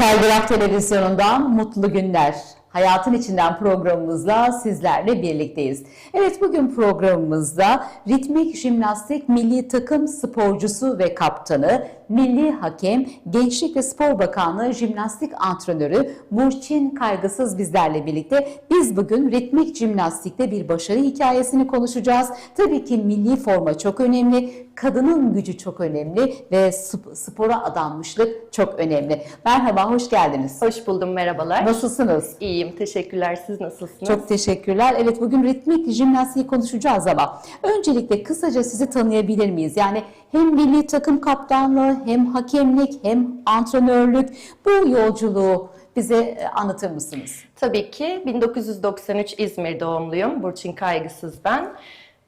Telgraf Televizyonu'ndan mutlu günler. Hayatın içinden programımızla sizlerle birlikteyiz. Evet bugün programımızda ritmik jimnastik milli takım sporcusu ve kaptanı, milli hakem, Gençlik ve Spor Bakanlığı jimnastik antrenörü Murçin Kaygısız bizlerle birlikte. Biz bugün ritmik jimnastikte bir başarı hikayesini konuşacağız. Tabii ki milli forma çok önemli, kadının gücü çok önemli ve sp- spora adanmışlık çok önemli. Merhaba, hoş geldiniz. Hoş buldum, merhabalar. Nasılsınız? İyiyim, teşekkürler. Siz nasılsınız? Çok teşekkürler. Evet bugün ritmik jimnastiği konuşacağız ama öncelikle kısaca sizi tanıyabilir miyiz? Yani hem milli takım kaptanlığı hem hakemlik hem antrenörlük bu yolculuğu bize e, anlatır mısınız? Tabii ki 1993 İzmir doğumluyum. Burçin Kaygısız ben.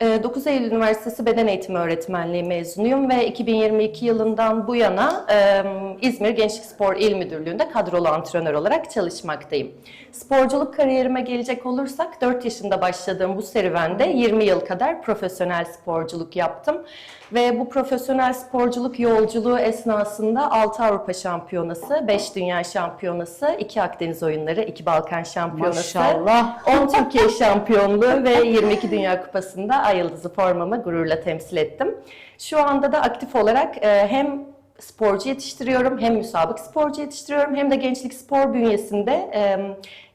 Ee, 9 Eylül Üniversitesi Beden Eğitimi Öğretmenliği mezunuyum ve 2022 yılından bu yana e, İzmir Gençlik Spor İl Müdürlüğü'nde kadrolu antrenör olarak çalışmaktayım. Sporculuk kariyerime gelecek olursak 4 yaşında başladığım bu serüvende 20 yıl kadar profesyonel sporculuk yaptım. Ve bu profesyonel sporculuk yolculuğu esnasında 6 Avrupa Şampiyonası, 5 Dünya Şampiyonası, 2 Akdeniz Oyunları, 2 Balkan Şampiyonası, Maşallah. 10 Türkiye Şampiyonluğu ve 22 Dünya Kupası'nda Ay Yıldızı formamı gururla temsil ettim. Şu anda da aktif olarak e, hem sporcu yetiştiriyorum, hem müsabık sporcu yetiştiriyorum, hem de gençlik spor bünyesinde e,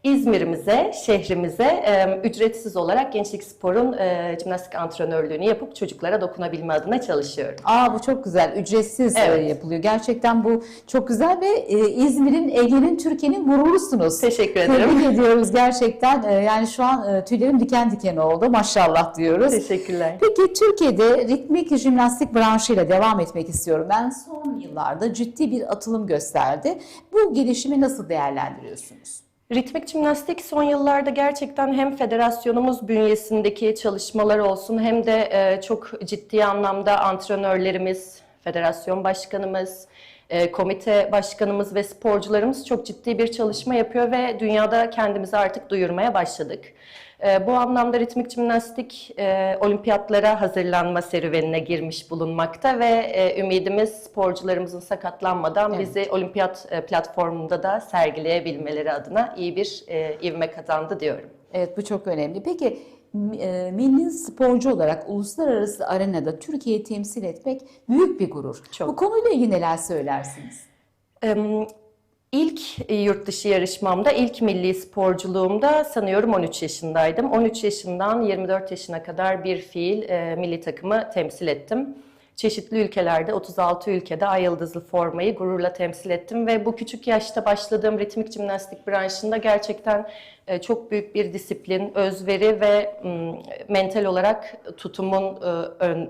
İzmir'imize, şehrimize e, ücretsiz olarak gençlik sporun e, jimnastik antrenörlüğünü yapıp çocuklara dokunabilme adına çalışıyorum. Aa bu çok güzel. Ücretsiz e, Evet. yapılıyor. Gerçekten bu çok güzel ve e, İzmir'in, Ege'nin, Türkiye'nin gururusunuz. Teşekkür ederim. Tebrik ediyoruz gerçekten. E, yani şu an e, tüylerim diken diken oldu. Maşallah diyoruz. Teşekkürler. Peki Türkiye'de ritmik jimnastik branşıyla devam etmek istiyorum. Ben son yıllarda ciddi bir atılım gösterdi. Bu gelişimi nasıl değerlendiriyorsunuz? Ritmik jimnastik son yıllarda gerçekten hem federasyonumuz bünyesindeki çalışmalar olsun hem de e, çok ciddi anlamda antrenörlerimiz, federasyon başkanımız, e, komite başkanımız ve sporcularımız çok ciddi bir çalışma yapıyor ve dünyada kendimizi artık duyurmaya başladık. E, bu anlamda ritmik jimnastik e, olimpiyatlara hazırlanma serüvenine girmiş bulunmakta ve ümidimiz sporcularımızın sakatlanmadan Evet. bizi olimpiyat platformunda da sergileyebilmeleri adına iyi bir ivme kazandı diyorum. Evet bu çok önemli. Peki milli sporcu olarak uluslararası arenada Türkiye'yi temsil etmek büyük bir gurur. Çok. Bu konuyla ilgili neler söylersiniz? İlk e, yurt dışı yarışmamda, ilk milli sporculuğumda sanıyorum 13 yaşındaydım. 13 yaşından 24 yaşına kadar bir fiil e, milli takımı temsil ettim. Çeşitli ülkelerde, 36 ülkede ay yıldızlı formayı gururla temsil ettim ve bu küçük yaşta başladığım ritmik jimnastik branşında gerçekten e, çok büyük bir disiplin, özveri ve mental olarak tutumun e, ön,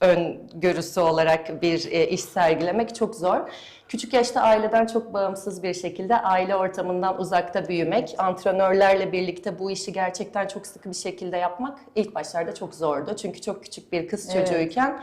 öngörüsü olarak bir e, iş sergilemek çok zor. Küçük yaşta aileden çok bağımsız bir şekilde aile ortamından uzakta büyümek, antrenörlerle birlikte bu işi gerçekten çok sıkı bir şekilde yapmak ilk başlarda çok zordu. Çünkü çok küçük bir kız Evet.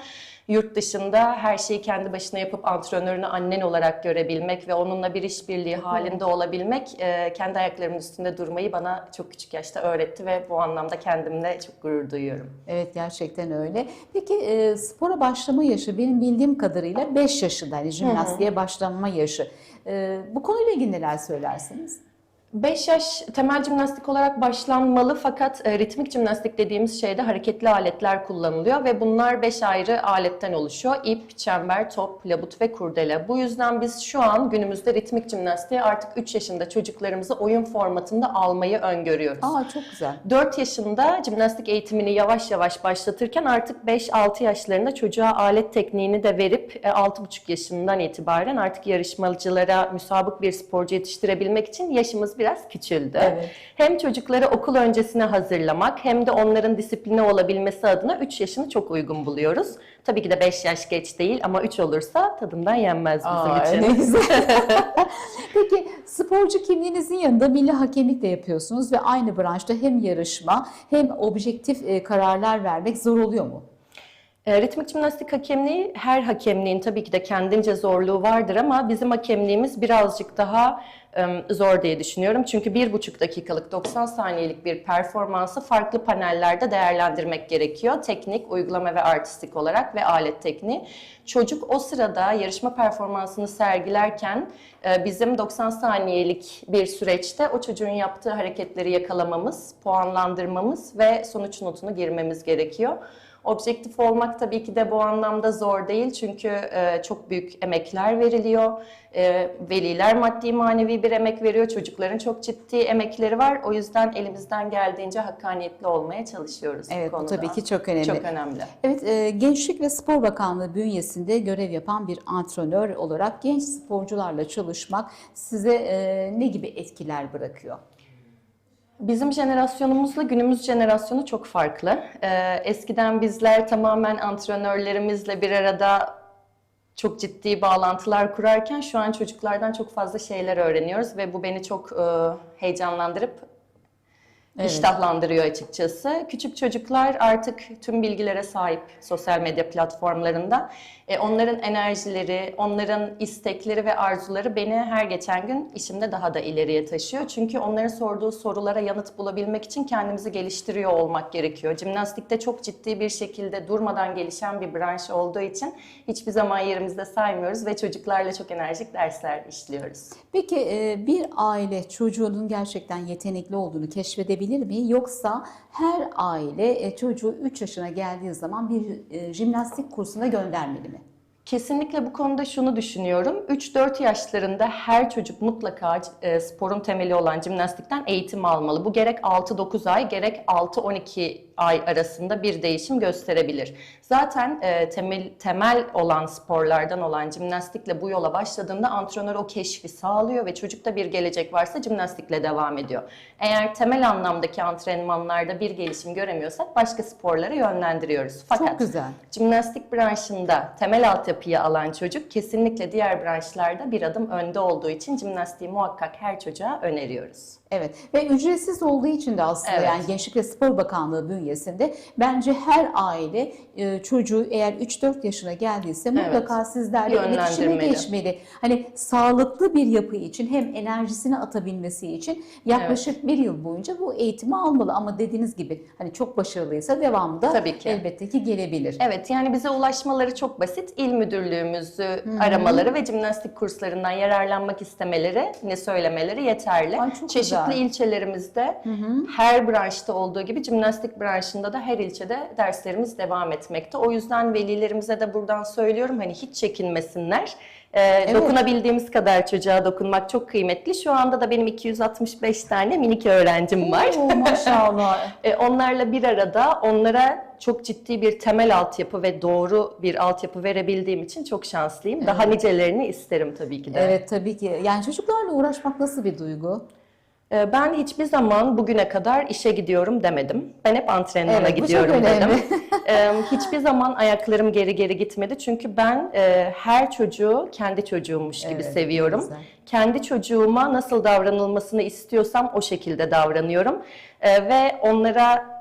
Yurt dışında her şeyi kendi başına yapıp antrenörünü annen olarak görebilmek ve onunla bir işbirliği halinde olabilmek e, kendi ayaklarımın üstünde durmayı bana çok küçük yaşta öğretti ve bu anlamda kendimle çok gurur duyuyorum. Evet gerçekten öyle. Peki e, spora başlama yaşı benim bildiğim kadarıyla 5 yaşında hani jimnastiğe başlama yaşı. E, bu konuyla ilgili neler söylersiniz? 5 yaş temel jimnastik olarak başlanmalı fakat e, ritmik jimnastik dediğimiz şeyde hareketli aletler kullanılıyor ve bunlar 5 ayrı aletten oluşuyor. İp, çember, top, labut ve kurdele. Bu yüzden biz şu an günümüzde ritmik jimnastiği artık 3 yaşında çocuklarımızı oyun formatında almayı öngörüyoruz. Aa çok güzel. 4 yaşında jimnastik eğitimini yavaş yavaş başlatırken artık 5-6 yaşlarında çocuğa alet tekniğini de verip e, 6,5 yaşından itibaren artık yarışmacılara müsabık bir sporcu yetiştirebilmek için yaşımız biraz küçüldü. Evet. Hem çocukları okul öncesine hazırlamak hem de onların disipline olabilmesi adına 3 yaşını çok uygun buluyoruz. Tabii ki de 5 yaş geç değil ama 3 olursa tadından yenmez bizim Aa, için. Peki sporcu kimliğinizin yanında milli hakemlik de yapıyorsunuz ve aynı branşta hem yarışma hem objektif e, kararlar vermek zor oluyor mu? E, ritmik jimnastik hakemliği her hakemliğin tabii ki de kendince zorluğu vardır ama bizim hakemliğimiz birazcık daha zor diye düşünüyorum. Çünkü bir buçuk dakikalık 90 saniyelik bir performansı farklı panellerde değerlendirmek gerekiyor. Teknik, uygulama ve artistik olarak ve alet tekniği. Çocuk o sırada yarışma performansını sergilerken e, bizim 90 saniyelik bir süreçte o çocuğun yaptığı hareketleri yakalamamız, puanlandırmamız ve sonuç notunu girmemiz gerekiyor. Objektif olmak tabii ki de bu anlamda zor değil çünkü e, çok büyük emekler veriliyor. E, veliler maddi manevi bir emek veriyor. Çocukların çok ciddi emekleri var. O yüzden elimizden geldiğince hakkaniyetli olmaya çalışıyoruz Evet bu konuda. tabii ki çok önemli. Çok önemli. Evet, e, Gençlik ve Spor Bakanlığı bünyesinde görev yapan bir antrenör olarak genç sporcularla çalışmak size e, ne gibi etkiler bırakıyor? Bizim jenerasyonumuzla günümüz jenerasyonu çok farklı. Ee, eskiden bizler tamamen antrenörlerimizle bir arada çok ciddi bağlantılar kurarken şu an çocuklardan çok fazla şeyler öğreniyoruz ve bu beni çok e, heyecanlandırıp Evet. iştahlandırıyor açıkçası. Küçük çocuklar artık tüm bilgilere sahip sosyal medya platformlarında. E, onların enerjileri, onların istekleri ve arzuları beni her geçen gün işimde daha da ileriye taşıyor. Çünkü onların sorduğu sorulara yanıt bulabilmek için kendimizi geliştiriyor olmak gerekiyor. Jimnastikte çok ciddi bir şekilde durmadan gelişen bir branş olduğu için hiçbir zaman yerimizde saymıyoruz ve çocuklarla çok enerjik dersler işliyoruz. Peki e, bir aile çocuğunun gerçekten yetenekli olduğunu keşfedebilir mi? Yoksa her aile e, çocuğu 3 yaşına geldiği zaman bir e, jimnastik kursuna göndermeli mi? Kesinlikle bu konuda şunu düşünüyorum. 3-4 yaşlarında her çocuk mutlaka e, sporun temeli olan jimnastikten eğitim almalı. Bu gerek 6-9 ay gerek 6-12 ay arasında bir değişim gösterebilir. Zaten e, temel, temel olan sporlardan olan jimnastikle bu yola başladığında antrenör o keşfi sağlıyor ve çocukta bir gelecek varsa jimnastikle devam ediyor. Eğer temel anlamdaki antrenmanlarda bir gelişim göremiyorsak başka sporlara yönlendiriyoruz. Fakat Çok güzel. Jimnastik branşında temel altyapıyı alan çocuk kesinlikle diğer branşlarda bir adım önde olduğu için jimnastiği muhakkak her çocuğa öneriyoruz. Evet ve ücretsiz olduğu için de aslında Evet. yani Gençlik ve Spor Bakanlığı bünyesinde bence her aile e, çocuğu eğer 3-4 yaşına geldiyse mutlaka sizlerle iletişime geçmeli. Hani sağlıklı bir yapı için hem enerjisini atabilmesi için yaklaşık bir yıl boyunca bu eğitimi almalı. Ama dediğiniz gibi hani çok başarılıysa devamında Tabii ki. elbette ki gelebilir. Evet yani bize ulaşmaları çok basit. İl müdürlüğümüzü aramaları ve jimnastik kurslarından yararlanmak istemeleri, ne söylemeleri yeterli. Ay, Çeşitli güzel. ilçelerimizde her branşta olduğu gibi jimnastik branşında da her ilçede derslerimiz devam etmekte. O yüzden velilerimize de buradan söylüyorum hani hiç çekinmesinler. Ee, Dokunabildiğimiz kadar çocuğa dokunmak çok kıymetli. Şu anda da benim 265 tane minik öğrencim var. Oo, maşallah. E, onlarla bir arada onlara çok ciddi bir temel altyapı ve doğru bir altyapı verebildiğim için çok şanslıyım. Daha nicelerini isterim tabii ki de. evet tabii ki. Yani çocuklarla uğraşmak nasıl bir duygu? E, Ben hiçbir zaman bugüne kadar işe gidiyorum demedim. Ben hep antrenmana Evet, gidiyorum dedim. Hiçbir zaman ayaklarım geri geri gitmedi. Çünkü ben e, her çocuğu kendi çocuğummuş gibi Evet, seviyorum. güzel. Kendi çocuğuma nasıl davranılmasını istiyorsam o şekilde davranıyorum. E, Ve onlara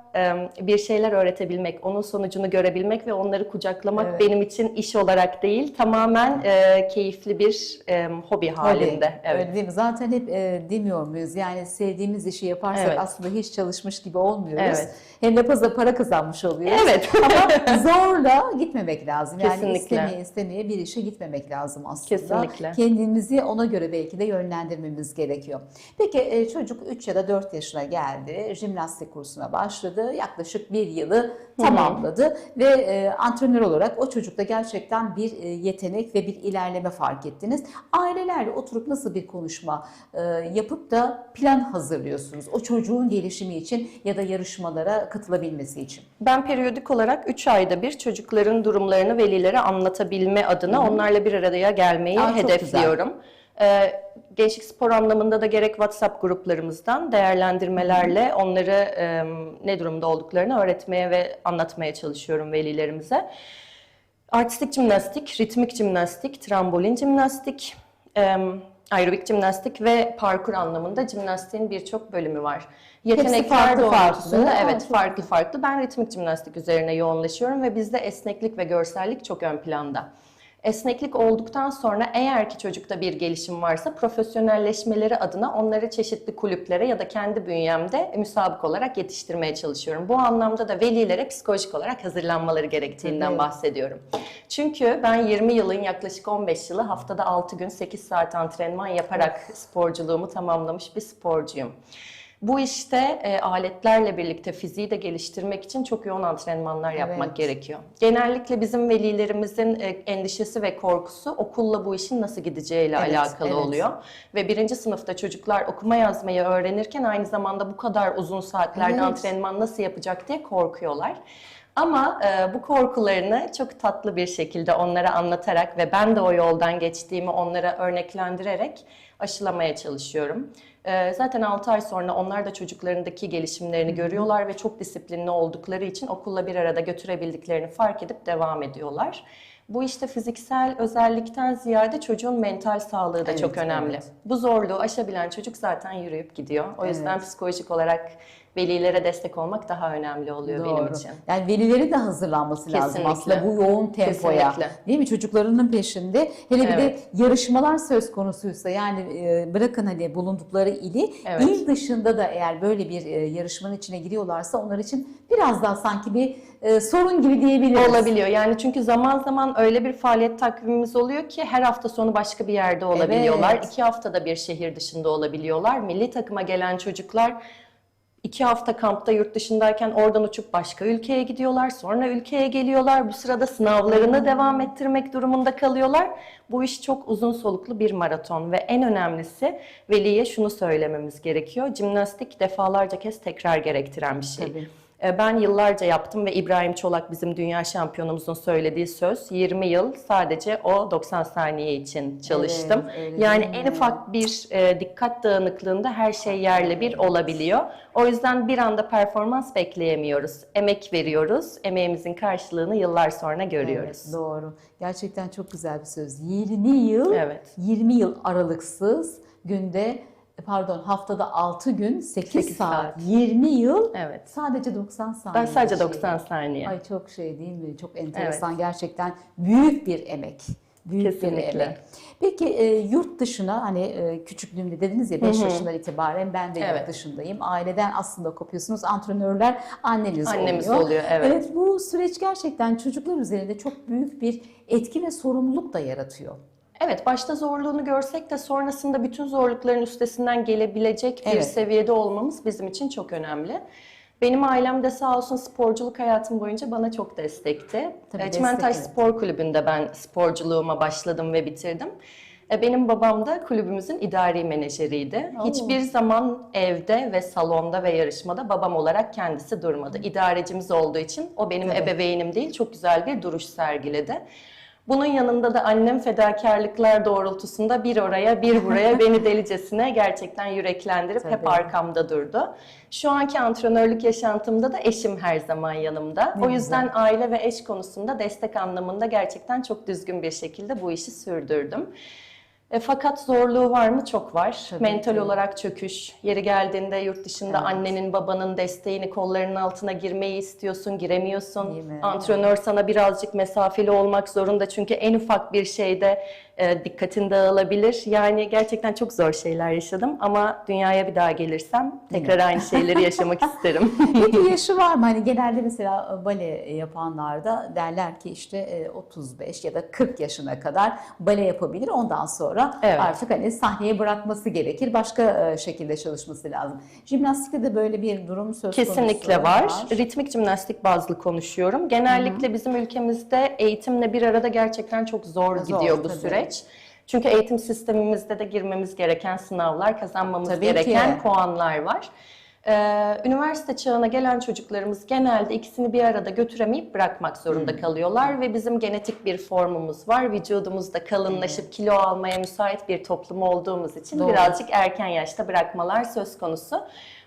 bir şeyler öğretebilmek, onun sonucunu görebilmek ve onları kucaklamak Evet. benim için iş olarak değil, tamamen e, keyifli bir e, hobi halinde. Tabii, Evet. Öyle değil mi? Zaten hep e, demiyor muyuz? Yani sevdiğimiz işi yaparsak Evet. aslında hiç çalışmış gibi olmuyoruz. Evet. Hem de fazla para kazanmış oluyoruz. Evet. Ama zorla gitmemek lazım. Yani Kesinlikle. istemeye istemeye bir işe gitmemek lazım aslında. Kesinlikle. Kendimizi ona göre belki de yönlendirmemiz gerekiyor. Peki e, çocuk 3 ya da 4 yaşına geldi. Jimnastik kursuna başladı. Yaklaşık bir yılı tamamladı ve e, antrenör olarak o çocukta gerçekten bir e, yetenek ve bir ilerleme fark ettiniz. Ailelerle oturup nasıl bir konuşma e, yapıp da plan hazırlıyorsunuz o çocuğun gelişimi için ya da yarışmalara katılabilmesi için? Ben periyodik olarak 3 ayda bir çocukların durumlarını velilere anlatabilme adına onlarla bir araya gelmeyi Aa, çok hedefliyorum. Ee, gençlik spor anlamında da gerek WhatsApp gruplarımızdan değerlendirmelerle onları e, ne durumda olduklarını öğretmeye ve anlatmaya çalışıyorum velilerimize. Artistik jimnastik, ritmik jimnastik, trambolin jimnastik, e, aerobik jimnastik ve parkur anlamında jimnastiğin birçok bölümü var. Yetenekler farklı farklı. evet farklı farklı. Ben ritmik jimnastik üzerine yoğunlaşıyorum ve bizde esneklik ve görsellik çok ön planda. Esneklik olduktan sonra eğer ki çocukta bir gelişim varsa profesyonelleşmeleri adına onları çeşitli kulüplere ya da kendi bünyemde müsabık olarak yetiştirmeye çalışıyorum. Bu anlamda da velilere psikolojik olarak hazırlanmaları gerektiğinden Tabii. bahsediyorum. Çünkü ben 20 yılın yaklaşık 15 yılı haftada 6 gün 8 saat antrenman yaparak sporculuğumu tamamlamış bir sporcuyum. Bu işte e, aletlerle birlikte fiziği de geliştirmek için çok yoğun antrenmanlar yapmak Evet. gerekiyor. Genellikle bizim velilerimizin e, endişesi ve korkusu okulla bu işin nasıl gideceğiyle Evet, alakalı evet. oluyor. Ve birinci sınıfta çocuklar okuma yazmayı öğrenirken aynı zamanda bu kadar uzun saatlerde Evet. antrenman nasıl yapacak diye korkuyorlar. Ama e, bu korkularını çok tatlı bir şekilde onlara anlatarak ve ben de o yoldan geçtiğimi onlara örneklendirerek aşılamaya çalışıyorum. E, zaten 6 ay sonra onlar da çocuklarındaki gelişimlerini görüyorlar ve çok disiplinli oldukları için okulla bir arada götürebildiklerini fark edip devam ediyorlar. Bu işte fiziksel özellikten ziyade çocuğun mental sağlığı da Evet, çok önemli. evet. Bu zorluğu aşabilen çocuk zaten yürüyüp gidiyor. O yüzden Evet. psikolojik olarak velilere destek olmak daha önemli oluyor benim Doğru. için. Yani velilerin de hazırlanması lazım Kesinlikle. aslında bu yoğun tempoya. Kesinlikle. Değil mi? Çocuklarının peşinde. Hele bir Evet. de yarışmalar söz konusuysa yani e, bırakın hani bulundukları ili Evet. il dışında da eğer böyle bir e, yarışmanın içine giriyorlarsa onlar için biraz daha sanki bir e, sorun gibi diyebiliriz. Olabiliyor. Yani çünkü zaman zaman öyle bir faaliyet takvimimiz oluyor ki her hafta sonu başka bir yerde olabiliyorlar. Evet. İki haftada bir şehir dışında olabiliyorlar. Milli takıma gelen çocuklar iki hafta kampta yurt dışındayken oradan uçup başka ülkeye gidiyorlar. Sonra ülkeye geliyorlar. Bu sırada sınavlarını devam ettirmek durumunda kalıyorlar. Bu iş çok uzun soluklu bir maraton ve en önemlisi veliye şunu söylememiz gerekiyor. Jimnastik defalarca kez tekrar gerektiren bir şey. Tabii. E, Ben yıllarca yaptım ve İbrahim Çolak bizim dünya şampiyonumuzun söylediği söz 20 yıl sadece o 90 saniye için çalıştım. Evet, öyle yani en ufak bir e, dikkat dağınıklığında her şey yerle bir olabiliyor. O yüzden bir anda performans bekleyemiyoruz. Emek veriyoruz. Emeğimizin karşılığını yıllar sonra görüyoruz. Evet, doğru. Gerçekten çok güzel bir söz. 20 yıl, Evet. 20 yıl aralıksız günde pardon haftada 6 gün 8, Sekiz saat, saat. 20 yıl Evet. sadece 90 saniye. Ben sadece şey. 90 saniye. Ay çok şey değil mi? Çok enteresan gerçekten büyük bir emek. Büyük bir Kesinlikle. emek. Peki e, yurt dışına hani e, küçüklüğümde dediniz ya 5 yaşından itibaren ben de Evet. yurt dışındayım. Aileden aslında kopuyorsunuz. Antrenörler anneniz, Annemiz oluyor. oluyor, evet. bu süreç gerçekten çocuklar üzerinde çok büyük bir etki ve sorumluluk da yaratıyor. Evet, başta zorluğunu görsek de sonrasında bütün zorlukların üstesinden gelebilecek bir Evet. seviyede olmamız bizim için çok önemli. Benim ailem de sağ olsun sporculuk hayatım boyunca bana çok destekti. Tabii, E, Çimentaş destek. Spor Kulübü'nde ben sporculuğuma başladım ve bitirdim. E, Benim babam da kulübümüzün idari menajeriydi. Oo. Hiçbir zaman evde ve salonda ve yarışmada babam olarak kendisi durmadı. İdarecimiz olduğu için o benim Tabii. ebeveynim değil, çok güzel bir duruş sergiledi. Bunun yanında da annem fedakarlıklar doğrultusunda bir oraya bir buraya beni delicesine gerçekten yüreklendirip hep Tabii. arkamda durdu. Şu anki antrenörlük yaşantımda da eşim her zaman yanımda. Ne o yüzden aile ve eş konusunda destek anlamında gerçekten çok düzgün bir şekilde bu işi sürdürdüm. E, fakat zorluğu var mı? Çok var. Tabii Mental ki. olarak çöküş. Yeri geldiğinde yurt dışında Evet. annenin, babanın desteğini kollarının altına girmeyi istiyorsun, giremiyorsun. Antrenör sana birazcık mesafeli olmak zorunda çünkü en ufak bir şeyde e, dikkatin dağılabilir. Yani gerçekten çok zor şeyler yaşadım ama dünyaya bir daha gelirsem tekrar aynı şeyleri yaşamak isterim. Peki yaşı var mı? Hani genelde mesela bale yapanlarda derler ki işte e, 35 ya da 40 yaşına kadar bale yapabilir. Ondan sonra Evet. artık hani sahneye bırakması gerekir. Başka e, şekilde çalışması lazım. Jimnastikte de böyle bir durum söz konusu. Kesinlikle var. Ritmik jimnastik bazlı konuşuyorum. Genellikle bizim ülkemizde eğitimle bir arada gerçekten çok zor, Zor, gidiyor bu tabii. süreç. Çünkü eğitim sistemimizde de girmemiz gereken sınavlar, kazanmamız Tabii gereken ki. puanlar var. Ee, üniversite çağına gelen çocuklarımız genelde ikisini bir arada götüremeyip bırakmak zorunda kalıyorlar ve bizim genetik bir formumuz var. Vücudumuzda kalınlaşıp kilo almaya müsait bir toplum olduğumuz için Doğru. birazcık erken yaşta bırakmalar söz konusu.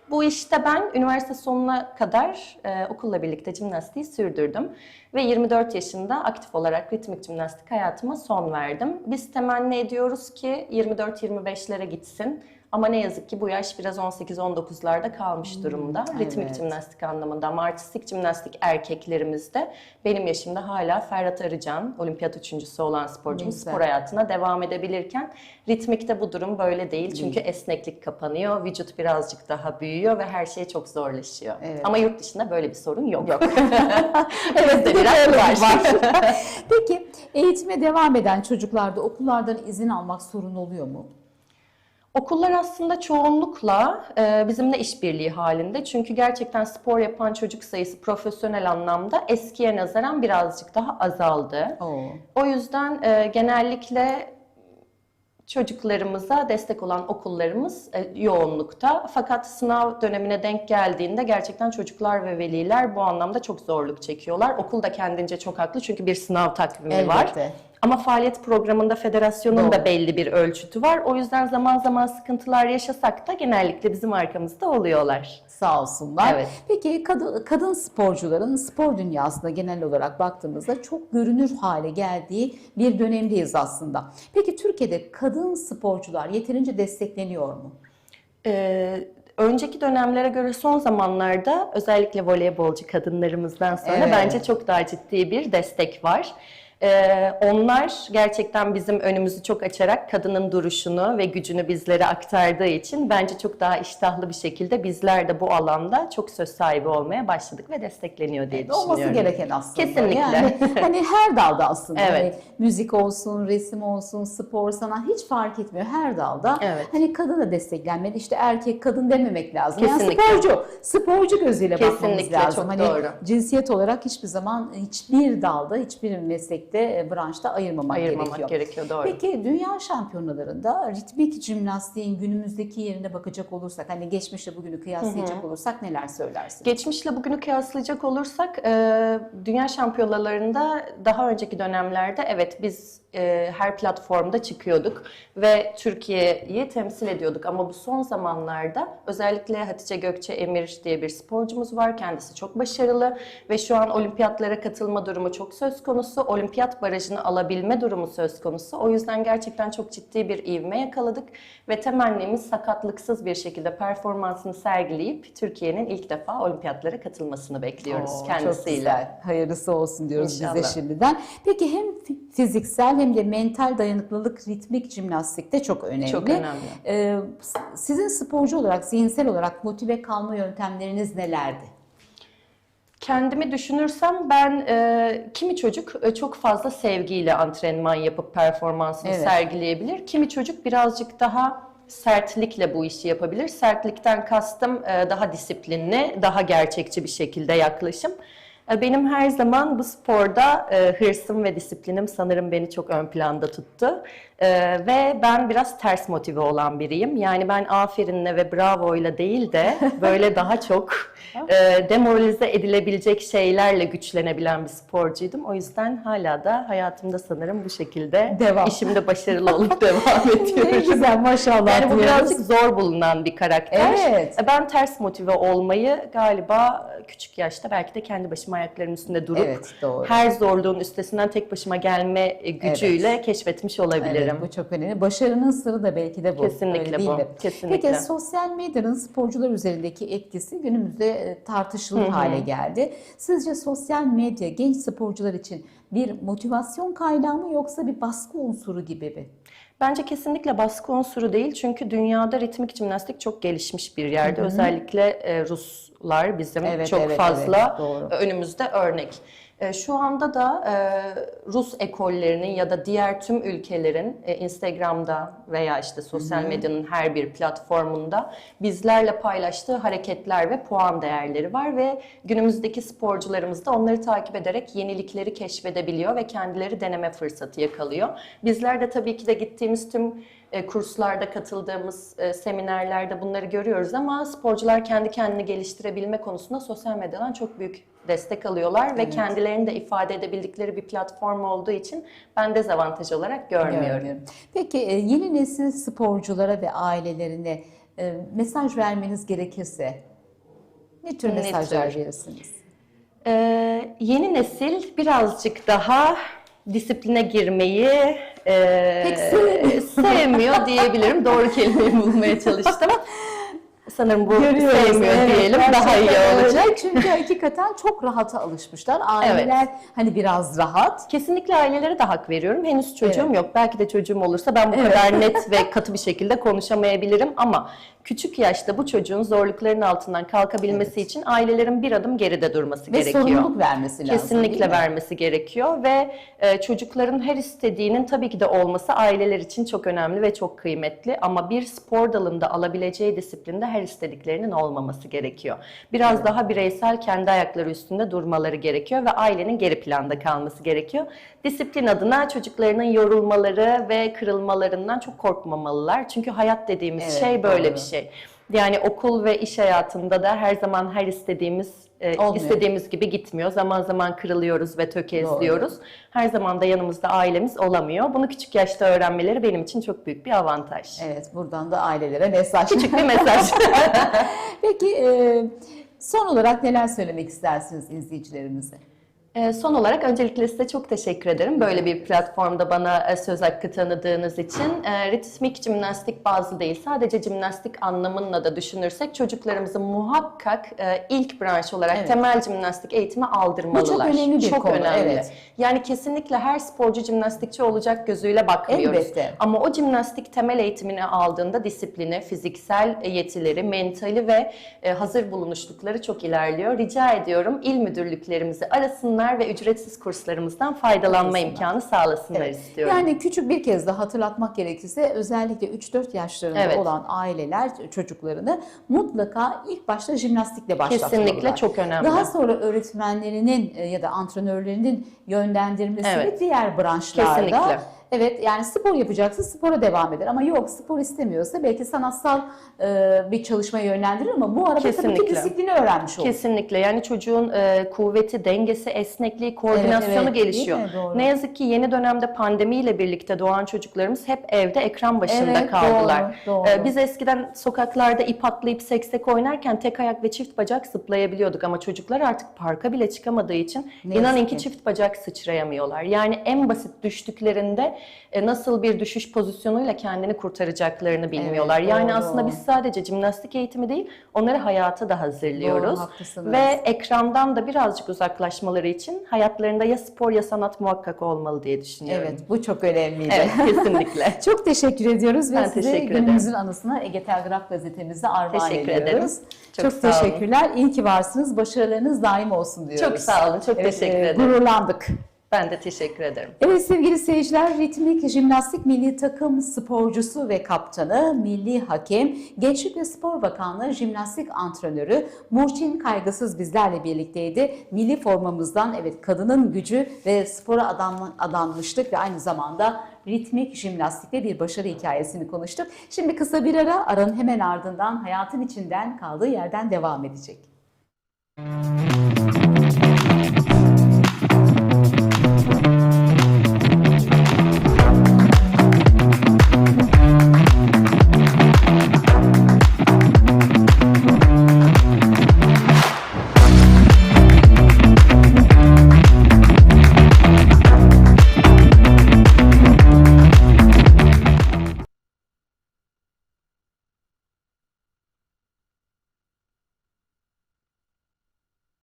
Bu işte ben üniversite sonuna kadar e, okulla birlikte jimnastiği sürdürdüm. ve 24 yaşında aktif olarak ritmik jimnastik hayatıma son verdim. Biz temenni ediyoruz ki 24-25'lere gitsin. Ama ne yazık ki bu yaş biraz 18-19'larda kalmış durumda. Ritmik evet. jimnastik anlamında ama artistik jimnastik erkeklerimizde benim yaşımda hala Ferhat Arıcan, olimpiyat üçüncüsü olan sporcumuz güzel. spor hayatına devam edebilirken ritmikte bu durum böyle değil. Çünkü esneklik kapanıyor, vücut birazcık daha büyüyor ve her şey çok zorlaşıyor. Evet. Ama yurt dışında böyle bir sorun yok. Yok. evet, de biraz var. var. Peki eğitime devam eden çocuklarda okullardan izin almak sorun oluyor mu? Okullar aslında çoğunlukla e, bizimle işbirliği halinde. Çünkü gerçekten spor yapan çocuk sayısı profesyonel anlamda eskiye nazaran birazcık daha azaldı. Oo. O yüzden e, genellikle çocuklarımıza destek olan okullarımız e, yoğunlukta. Fakat sınav dönemine denk geldiğinde gerçekten çocuklar ve veliler bu anlamda çok zorluk çekiyorlar. Okul da kendince çok haklı çünkü bir sınav takvimi var. Ama faaliyet programında federasyonun Doğru. da belli bir ölçütü var. O yüzden zaman zaman sıkıntılar yaşasak da genellikle bizim arkamızda oluyorlar. Sağ olsunlar. Evet. Peki kadın, kadın sporcuların spor dünyasında genel olarak baktığımızda çok görünür hale geldiği bir dönemdeyiz aslında. Peki Türkiye'de kadın sporcular yeterince destekleniyor mu? Ee, önceki dönemlere göre son zamanlarda özellikle voleybolcu kadınlarımızdan sonra Evet. bence çok daha ciddi bir destek var. Ee, onlar gerçekten bizim önümüzü çok açarak kadının duruşunu ve gücünü bizlere aktardığı için bence çok daha iştahlı bir şekilde bizler de bu alanda çok söz sahibi olmaya başladık ve destekleniyor diye düşünüyorum. Olması gereken aslında. Kesinlikle. Yani hani her dalda aslında. Evet. Hani müzik olsun, resim olsun, spor, sanat hiç fark etmiyor. Her dalda. Evet. Hani kadın da desteklenmeli. İşte erkek, kadın dememek lazım. Kesinlikle. Yani sporcu, sporcu gözüyle bakmamız Kesinlikle, lazım. çok hani doğru. cinsiyet olarak hiçbir zaman hiçbir dalda, hiçbir meslekte, e, branşta ayırmamak, Ayırmamak gerekiyor. gerekiyor, doğru. Peki dünya şampiyonalarında ritmik jimnastiğin günümüzdeki yerine bakacak olursak, hani geçmişle bugünü kıyaslayacak olursak neler söylersin? Geçmişle bugünü kıyaslayacak olursak e, dünya şampiyonalarında daha önceki dönemlerde evet biz e, her platformda çıkıyorduk ve Türkiye'yi temsil ediyorduk ama bu son zamanlarda özellikle Hatice Gökçe Emir diye bir sporcumuz var. Kendisi çok başarılı ve şu an olimpiyatlara katılma durumu çok söz konusu. Olimpiyat barajını alabilme durumu söz konusu. O yüzden gerçekten çok ciddi bir ivme yakaladık ve temennimiz sakatlıksız bir şekilde performansını sergileyip Türkiye'nin ilk defa olimpiyatlara katılmasını bekliyoruz Oo, Çok kendisiyle. güzel. Hayırlısı olsun diyoruz biz de İnşallah. şimdiden. Peki hem fi- fiziksel hem de mental dayanıklılık ritmik jimnastikte çok önemli. Çok önemli. Ee, sizin sporcu olarak, zihinsel olarak motive kalma yöntemleriniz nelerdi? Kendimi düşünürsem ben e, kimi çocuk e, çok fazla sevgiyle antrenman yapıp performansını Evet. sergileyebilir. Kimi çocuk birazcık daha sertlikle bu işi yapabilir. Sertlikten kastım e, daha disiplinli, daha gerçekçi bir şekilde yaklaşım. E, Benim her zaman bu sporda e, hırsım ve disiplinim sanırım beni çok ön planda tuttu. E, ve ben biraz ters motive olan biriyim. Yani ben aferinle ve bravoyla değil de böyle daha çok demoralize edilebilecek şeylerle güçlenebilen bir sporcuydum. O yüzden hala da hayatımda sanırım bu şekilde Devam. işimde başarılı olup devam Ne ediyorum. güzel maşallah Yani bu birazcık zor bulunan bir karakter. Evet. Ben ters motive olmayı galiba küçük yaşta belki de kendi başıma ayaklarımın üstünde durup Evet, doğru. her zorluğun üstesinden tek başıma gelme e, gücüyle keşfetmiş olabilirim. Evet, bu çok önemli. Başarının sırrı da belki de bu. Kesinlikle öyle değil bu, mi? kesinlikle. Peki sosyal medyanın sporcular üzerindeki etkisi günümüzde e, tartışılır hale geldi. Sizce sosyal medya genç sporcular için bir motivasyon kaynağı mı yoksa bir baskı unsuru gibi mi? Bence kesinlikle baskı unsuru değil çünkü dünyada ritmik jimnastik çok gelişmiş bir yerde. Özellikle e, Ruslar bizim Evet, çok evet, fazla evet, doğru. önümüzde örnek. E, Şu anda da e, Rus ekollerinin ya da diğer tüm ülkelerin e, Instagram'da veya işte sosyal medyanın her bir platformunda bizlerle paylaştığı hareketler ve puan değerleri var ve günümüzdeki sporcularımız da onları takip ederek yenilikleri keşfedebiliyor ve kendileri deneme fırsatı yakalıyor. Bizler de tabii ki de gittiğimiz tüm kurslarda katıldığımız seminerlerde bunları görüyoruz ama sporcular kendi kendini geliştirebilme konusunda sosyal medyadan çok büyük destek alıyorlar ve kendilerini de ifade edebildikleri bir platform olduğu için ben dezavantaj olarak görmüyorum. Görmüyorum. Peki e, yeni nesil sporculara ve ailelerine e, mesaj vermeniz gerekirse ne tür Ne mesajlar tür? verirsiniz? Ee, yeni nesil birazcık daha disipline girmeyi e, Pek sevmiyor diyebilirim. Doğru kelimeyi bulmaya çalıştım. Sanırım bu Görüyoruz, sevmiyor evet, diyelim daha iyi gerçekten öyle. olacak. Çünkü hakikaten çok rahata alışmışlar. Aileler hani biraz rahat. Kesinlikle ailelere de hak veriyorum. Henüz çocuğum Evet. yok. Belki de çocuğum olursa ben bu Evet. kadar net ve katı bir şekilde konuşamayabilirim ama küçük yaşta bu çocuğun zorlukların altından kalkabilmesi için ailelerin bir adım geride durması Ve gerekiyor. sorumluluk vermesi lazım. Kesinlikle vermesi gerekiyor ve e, çocukların her istediğinin tabii ki de olması aileler için çok önemli ve çok kıymetli ama bir spor dalında alabileceği disiplinde her istediklerinin olmaması gerekiyor. Biraz daha bireysel kendi ayakları üstünde durmaları gerekiyor ve ailenin geri planda kalması gerekiyor. Disiplin adına çocuklarının yorulmaları ve kırılmalarından çok korkmamalılar. Çünkü hayat dediğimiz Evet, şey böyle doğru. bir şey. Yani okul ve iş hayatında da her zaman her istediğimiz e, Olmuyor. istediğimiz gibi gitmiyor. Zaman zaman kırılıyoruz ve tökezliyoruz. Her zaman da yanımızda ailemiz olamıyor. Bunu küçük yaşta öğrenmeleri benim için çok büyük bir avantaj. Evet buradan da ailelere mesaj. Küçük bir mesaj. Peki e, son olarak neler söylemek istersiniz izleyicilerimize? Ee, Son olarak öncelikle size çok teşekkür ederim. Böyle bir platformda bana e, söz hakkı tanıdığınız için. E, Ritmik jimnastik bazlı değil, sadece jimnastik anlamında da düşünürsek çocuklarımızı muhakkak e, ilk branş olarak Evet. temel jimnastik eğitimi aldırmalılar. Bu çok önemli bir Çok konu, önemli. evet. Yani kesinlikle her sporcu jimnastikçi olacak gözüyle bakmıyoruz. Elbette. Ama o jimnastik temel eğitimini aldığında disiplini, fiziksel yetileri, mentali ve e, hazır bulunuşlukları çok ilerliyor. Rica ediyorum il müdürlüklerimizi arasınlar ve ücretsiz kurslarımızdan faydalanma imkanı sağlasınlar Evet. istiyorum. Yani küçük bir kez de hatırlatmak gerekirse özellikle 3-4 yaşlarında Evet. olan aileler çocuklarını mutlaka ilk başta jimnastikle başlatmalılar. Kesinlikle çok önemli. Daha sonra öğretmenlerinin e, ya da antrenörlerinin yönlendirmesiyle Evet. diğer branşlarda Kesinlikle. Evet yani spor yapacaksa spora devam eder ama yok spor istemiyorsa belki sanatsal e, bir çalışmaya yönlendirir ama bu arada tabii ki Kesinlikle. disiplini öğrenmiş olur. Kesinlikle yani çocuğun e, kuvveti, dengesi, esnekliği, koordinasyonu evet, gelişiyor. değil mi? Doğru. Ne yazık ki yeni dönemde pandemiyle birlikte doğan çocuklarımız hep evde ekran başında Evet, kaldılar. doğru, doğru. E, biz eskiden sokaklarda ip atlayıp seksek oynarken tek ayak ve çift bacak zıplayabiliyorduk ama çocuklar artık parka bile çıkamadığı için Ne inanın ki ki. çift bacak sıçrayamıyorlar. Yani en basit düştüklerinde nasıl bir düşüş pozisyonuyla kendini kurtaracaklarını bilmiyorlar. yani doğru. aslında biz sadece jimnastik eğitimi değil, onları hayata da hazırlıyoruz. Doğru, haklısınız. Ve ekrandan da birazcık uzaklaşmaları için hayatlarında ya spor ya sanat muhakkak olmalı diye düşünüyorum. Evet bu çok önemliydi. Evet, kesinlikle. Çok teşekkür ediyoruz ve Ben size ederim. günümüzün anısına Ege Telgraf gazetemizde armağan Teşekkür ediyoruz. ederim. Çok, Çok sağ olun. teşekkürler. İyi ki varsınız. Başarılarınız daim olsun diyoruz. Çok sağ olun, çok Evet, teşekkür e, ederim. Gururlandık. Ben de teşekkür ederim. Evet sevgili seyirciler, ritmik jimnastik milli takım sporcusu ve kaptanı, milli hakem, Gençlik ve Spor Bakanlığı jimnastik antrenörü Burçin Kaygısız bizlerle birlikteydi. Milli formamızdan evet kadının gücü ve spora adanma- adanmışlık ve aynı zamanda ritmik jimnastikte bir başarı hikayesini konuştuk. Şimdi kısa bir ara, aranın hemen ardından hayatın içinden kaldığı yerden devam edecek.